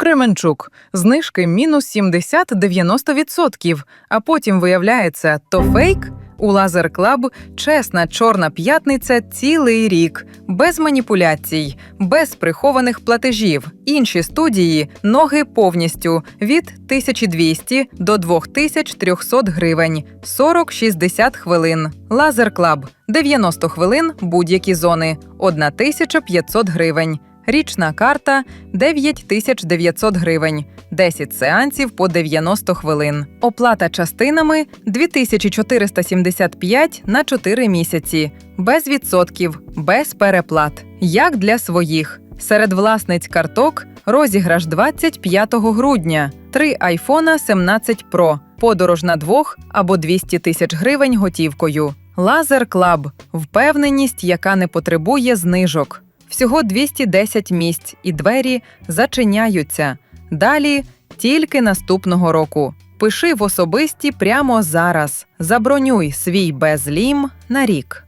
Кременчук. Знижки мінус 70-90%, а потім виявляється, то фейк? У Лазер Клаб чесна чорна п'ятниця цілий рік, без маніпуляцій, без прихованих платежів. Інші студії ноги повністю від 1200 до 2300 гривень, 40-60 хвилин. Лазер Клаб 90 хвилин будь-які зони, 1500 гривень. Річна карта 9900 гривень, 10 сеансів по 90 хвилин. Оплата частинами 2475 на 4 місяці, без відсотків, без переплат. Як для своїх. Серед власниць карток розіграш 25 грудня, 3 айфона 17 Pro, подорож на двох або 200 тисяч гривень готівкою. Лазер Клаб впевненість, яка не потребує знижок. Всього 210 місць і двері зачиняються. Далі тільки наступного року. Пиши в особисті прямо зараз. Забронюй свій безлім на рік.